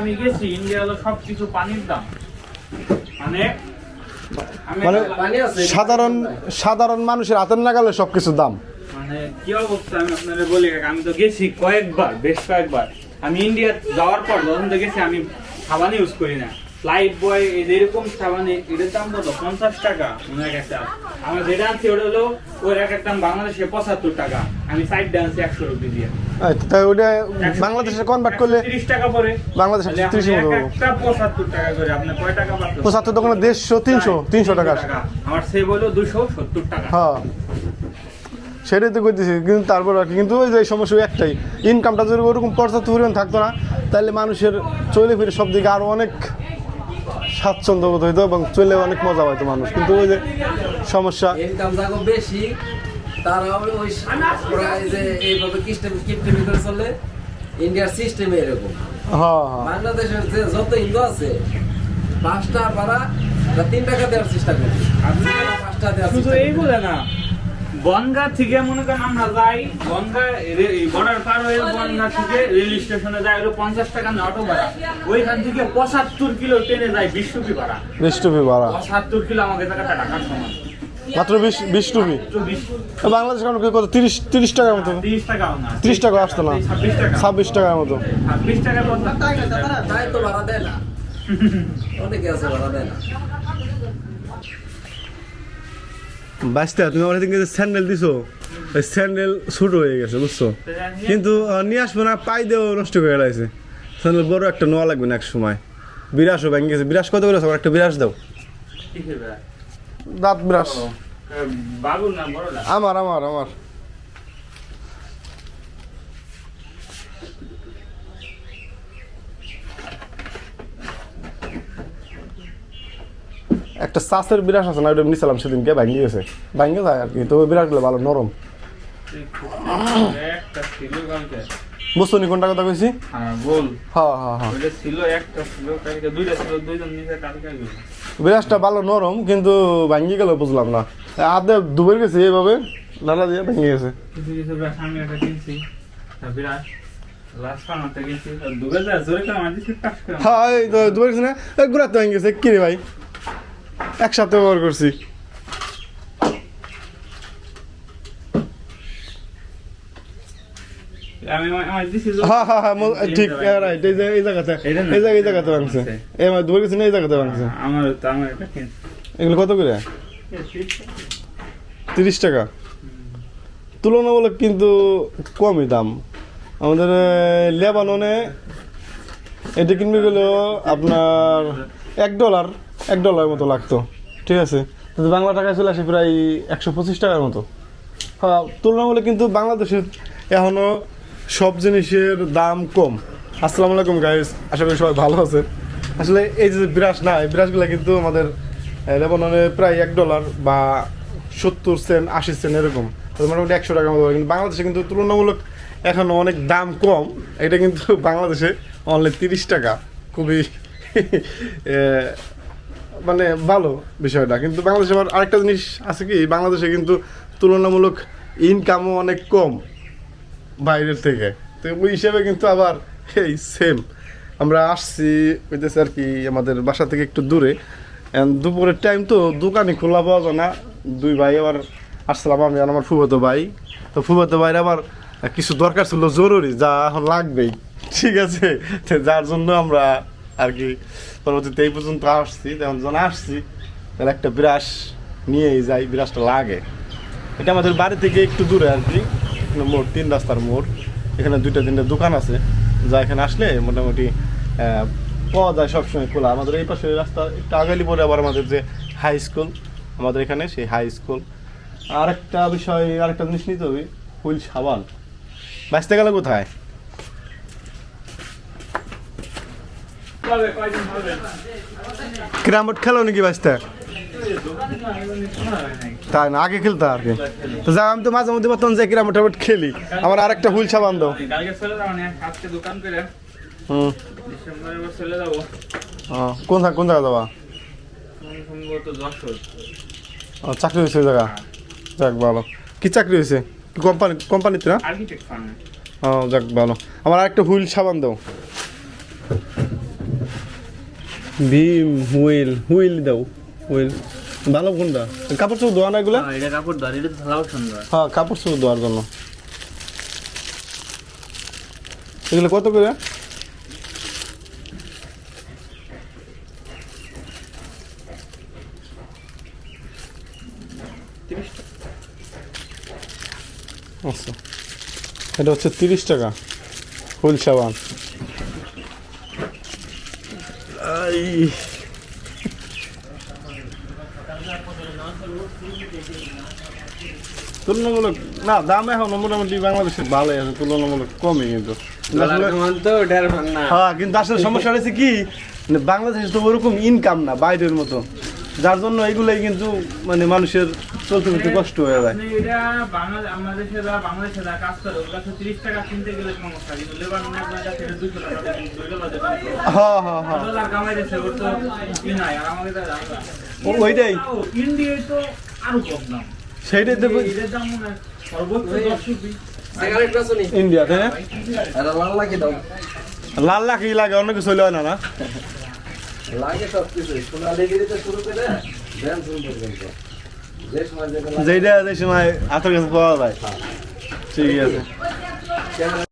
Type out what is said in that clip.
আমি গেছি ইন্ডিয়া হলো সবকিছু পানির দাম। মানে মানে সাধারণ সাধারণ মানুষের হাতের নাগালে সবকিছুর দাম? মানে কি অবস্থা আমি আপনাকে বলি আমি তো গেছি কয়েকবার বেশ কয়েকবার। আমি ইন্ডিয়া যাওয়ার পর যখন তো গেছি আমি সাবান ইউজ করি না। বয় এরকম সাবান এটার দাম কত? পঞ্চাশ টাকা মনে হয় একটা। আমার যেটা আনছি ওটা হলো ওর এক দাম বাংলাদেশে পঁচাত্তর টাকা। আমি সাইড ডান্সি একশো রুপি দিয়ে। তাই ওটা বাংলাদেশে কনভার্ট করলে তিরিশ টাকা পরে। বাংলাদেশে 30 মতো একটা পঁচাত্তর টাকা করে আপনার কয় টাকা পাচ্ছেন পঁচাত্তর দোকানে টাকা আমার সে বলো দুশো সত্তর টাকা। হ্যাঁ। সেটাই তো করতেছি কিন্তু তারপর আর কি কিন্তু ওই যে সমস্যা একটাই। ইনকামটা যদি ওরকম পর্যাপ্ত পরিমাণ থাকতো না তাহলে মানুষের চলে ফিরে সব দিকে আরও অনেক স্বাচ্ছন্দ্য বোধ হইতো এবং চলে অনেক মজা পাইতো মানুষ। কিন্তু ওই যে সমস্যা বেশি তারা ওই যে এইভাবে কিস্টেম করে চলে ইন্ডিয়ার সিস্টেমে এরকম। হ্যাঁ হ্যাঁ। বাংলাদেশের যে যত হিন্দু আছে পাঁচটা তারা তিন টাকা দেওয়ার চেষ্টা করবে। আপনি পাঁচটা দেওয়ার শুধু এই বলে না বনগা থেকে মনে করেন আমরা যাই বনগা বর্ডার পার হয়ে বনগা থেকে রেল স্টেশনে যাই হলো পঞ্চাশ টাকা না অটো ভাড়া। ওইখান থেকে পঁচাত্তর কিলো ট্রেনে যায় বিশ রুপি ভাড়া। বিশ টুপি ভাড়া। পঁচাত্তর কিলো আমাদের টাকা টাকার সমান। মাত্র বিশ বিশ বিশ বাংলাদেশ কারণ কত? তিরিশ তিরিশ টাকার মতো? তিরিশ টাকাও না। 30 টাকা আসতো না। ছাব্বিশ টাকা। ছাব্বিশ টাকার মতো। ছাব্বিশ টাকা বলতে তাই তো ভাড়া দেয় না। অনেকে আছে ভাড়া দেয় না। বাঁচতে তুমি আমার থেকে স্যান্ডেল দিছো। ওই স্যান্ডেল ছোট হয়ে গেছে বুঝছ? কিন্তু নিয়ে আসব না পাই দেও নষ্ট করে গেছে স্যান্ডেল বড় একটা নোয়া লাগবে না এক সময় বিরাশও ভেঙে গেছে। বিরাশ কত করে? একটা বিরাশ দাও। দাঁত বড়টা আমার আমার আমার। একটা চাষের বিরাস আছে না ওটা নিছিলাম সেদিনকে ভাঙ্গি গেছে। ভাঙ্গে যায় আর কি তো ওই বিরাটগুলো ভালো নরম। বুঝছ নি কোনটা কথা কইছি? হ্যাঁ বিরাসটা ভালো নরম কিন্তু গেল বুঝলাম না। আদে দুবার গেছে এইভাবে নালা দিয়ে ভেঙে গেছে। করে হ্যাঁ না? ভেঙে গেছে কি রে একসাথে ব্যবহার করছি। হ্যাঁ হ্যাঁ হ্যাঁ ঠিক রাইট এই এই জায়গাতে এই জায়গায় এই জায়গাতে ভাঙছে। এই আমার দুবার গেছে না এই জায়গাতে ভাঙছে? আমার আমার এগুলো কত করে? তিরিশ টাকা। তুলনামূলক কিন্তু কমই দাম। আমাদের লেবাননে এটা কিনবে গেল আপনার এক ডলার এক ডলার মতো লাগতো। ঠিক আছে? বাংলা টাকায় চলে আসে প্রায় একশো পঁচিশ টাকার মতো। হ্যাঁ তুলনামূলক কিন্তু বাংলাদেশের এখনও সব জিনিসের দাম কম। আসসালামু আলাইকুম গাইস আশা করি সবাই ভালো আছে আসলে এই যে বিরাস না, এই বিরাসগুলো কিন্তু আমাদের লেবাননে প্রায় এক ডলার বা সত্তর সেন্ট আশি সেন্ট এরকম। মোটামুটি একশো টাকার মতো। কিন্তু বাংলাদেশে কিন্তু তুলনামূলক এখন অনেক দাম কম। এটা কিন্তু বাংলাদেশে অনলি তিরিশ টাকা। খুবই মানে ভালো বিষয়টা। কিন্তু বাংলাদেশে আবার আরেকটা জিনিস আছে কি, বাংলাদেশে কিন্তু তুলনামূলক ইনকামও অনেক কম বাইরের থেকে। তো ওই হিসেবে কিন্তু আবার, এই সেম আমরা আসছি, হইতেছে আর কি আমাদের বাসা থেকে একটু দূরে। দুপুরের টাইম তো দোকানে খোলা পাওয়া যায় না। দুই ভাই আবার আসলাম আমি আর আমার ফুফাতো ভাই। তো ফুফাতো ভাইয়ের আবার কিছু দরকার ছিল, জরুরি, যা এখন লাগবেই। ঠিক আছে? যার জন্য আমরা আর কি পরবর্তীতে এই পর্যন্ত আসছি তেমন যখন আসছি, তাহলে একটা ব্রাশ নিয়েই যাই ব্রাশটা লাগে। এটা আমাদের বাড়ি থেকে একটু দূরে আর কি মোড়, তিন রাস্তার মোড়। এখানে দুইটা, তিনটা দোকান আছে। যা এখানে আসলে মোটামুটি পাওয়া যায় সবসময় খোলা। আমাদের এই পাশে রাস্তা একটু আগালি পরে আবার আমাদের যে হাই স্কুল আমাদের এখানে সেই হাই স্কুল আরেকটা বিষয়, আরেকটা জিনিস নিতে হবে, হুইল সাবান। বাঁচতে গেলে কোথায়? কয়দিন খেলো নাকি বাঁচতে দোকানে তো আমি শোনা নাই তাই না? আগে খেলতে আর কি। তো যা আমি তো মাঝে মধ্যে বর্তমান যে ক্রামবোর্ড টামবোর্ড খেলি। আমার আরেকটা হুইল সাবান দাও। হুম। কোন কোন জায়গা যাবা? চাকরি হয়েছে জায়গা। যাক ভালো। কি চাকরি হয়েছে? কোম্পানি কোম্পানিতে না? ও যাক ভালো। আমার আরেকটা হুইল সাবান দাও। ভীম হুইল হুইল দাও হুইল। ভালো কোনটা? কাপড় চোপড় ধোয়া না এগুলা? হ্যাঁ, এটা কাপড় ধর এটা তো সুন্দর হ্যাঁ কাপড় চোপড় ধোয়ার জন্য। এগুলো কত করে? আচ্ছা। এটা হচ্ছে তিরিশ টাকা। হুইল সাবান। তুলনামূলক না দাম এখন মোটামুটি বাংলাদেশে ভালো আছে তুলনামূলক কমই কিন্তু। হ্যাঁ কিন্তু আসলে সমস্যা হয়েছে কি বাংলাদেশে তো ওরকম ইনকাম না বাইরের মতো। যার জন্য এগুলাই কিন্তু মানে মানুষের চলতে ফিরতে কষ্ট হয়ে যায়। হ্যাঁ হ্যাঁ হ্যাঁ। ওইটাই। সেইটাই তো নি? ইন্ডিয়াতে হ্যাঁ? লাল লাগে দাও। লাল লাখি লাগে অন্য কিছু না না? লাগে সব শুরু করে দেন শুরু পর্যন্ত যে সময় যেটা যে সময় হাতের কাছে পাওয়া যায়। ঠিক আছে।